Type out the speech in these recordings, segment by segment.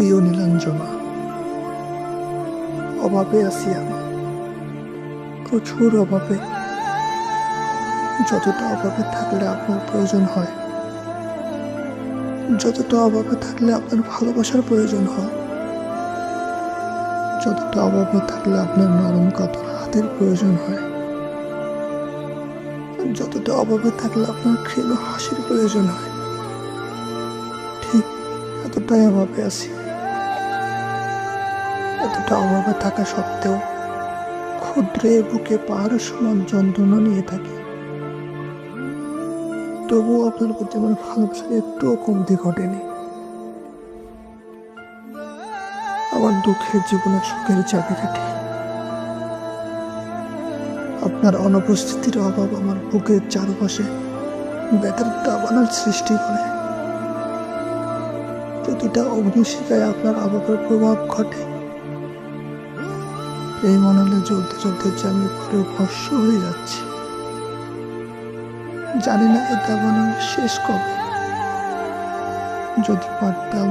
প্রিয় নীলাঞ্জনা, অভাবে আছি আমি। প্রচুর অভাবে, যতটা অভাবে থাকলে আপনার প্রয়োজন হয়, যতটা অভাবে থাকলে আপনার ভালোবাসার প্রয়োজন হয়, যতটা অভাবে থাকলে আপনার নরম কাতর হাতের প্রয়োজন হয়, যতটা অভাবে থাকলে আপনার ক্ষীণ হাসির প্রয়োজন হয়, ঠিক এতটাই অভাবে আছি। এতটা অভাবে থাকা সত্ত্বেও ক্ষুদ্রে বুকে পাহাড় সমান যন্ত্রণা নিয়ে থাকি। তবুও আপনার প্রতি আমার ভালোবাসার একটুও কমতি ঘটেনি। আমার দুঃখের জীবনে সুখের চাবিকাঠি। আপনার অনুপস্থিতির অভাব আমার বুকের চারপাশে ব্যথার দাবানোর সৃষ্টি করে। প্রতিটা অগ্নিশিকায় আপনার অভাবের প্রভাব ঘটে। এই মনে হলে চলতে চলতে আমি পুরো ভস্য হয়ে যাচ্ছি। জানি না এই দাবানোর শেষ কবে। যদি পারতাম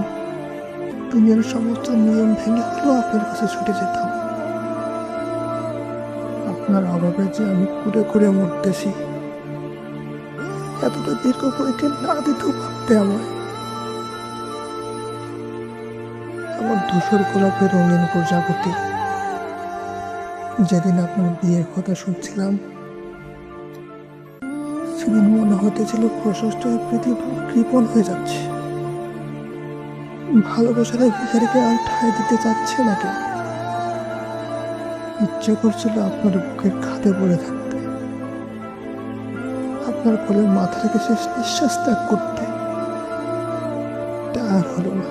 দুনিয়ার সমস্ত নিয়ম ভেঙে হলেও আপনার কাছে ছুটে যেতাম। আপনার অভাবে যে আমি কুড়ে কুড়ে মরতেছি, এতটা দীর্ঘ পরীক্ষা না দিতেও পারতে আমায়। আমার ধূসর গোলাপের রঙিন প্রজাপতি যেদিন আপনার বিয়ের কথা শুনছিলাম, সেদিন মনে হতেছিল প্রশস্ত পৃথিবী কৃপণ হয়ে যাচ্ছে। ভালোবাসার ভিখারিকে আর ঠাঁই দিতে চাচ্ছে না কেন ইচ্ছে করছিল আপনার বুকের খাতে পড়ে থাকতে। আপনার কোলে মাথা রেখে শেষ নিঃশ্বাস ত্যাগ করতে। তা আর হলো না।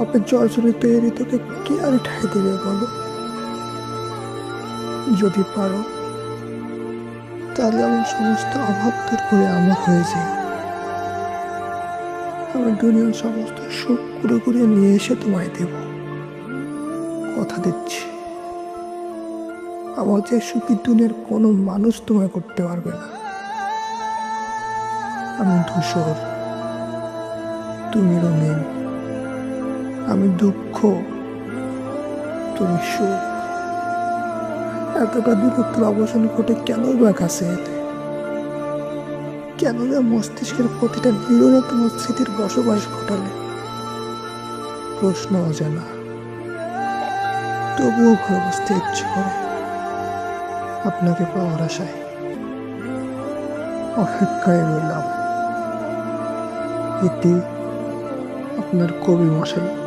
আপনার জর্জরিত এই ঋতুকে কে আর ঠাই দেবে বলো? যদি পারো, তাহলে আমার সমস্ত অভাব দূর করে আমার হয়ে যায় আমার দুনিয়ার সমস্ত সুখ কুড়ে কুড়ে নিয়ে এসে তোমায় দেব। কথা দিচ্ছি। আমার যে সুখী দুনিয়ার কোনো মানুষ তোমায় করতে পারবে না। আমি ধূসর, তুমি রঙিন। আমি দুঃখ, তুমি সুখ। এতটা দূরত্বের অবসান ঘটে কেন বা কাছে? এলে কেন না মস্তিষ্কের প্রতিটা নিরনে তোমার স্মৃতির বসবাস ঘটালে প্রশ্ন অজানা। তবুও ভালোবাসতে ইচ্ছে করে। আপনাকে পাওয়ার আশায় অপেক্ষায় রইলাম। এটি আপনার কবি মশাই।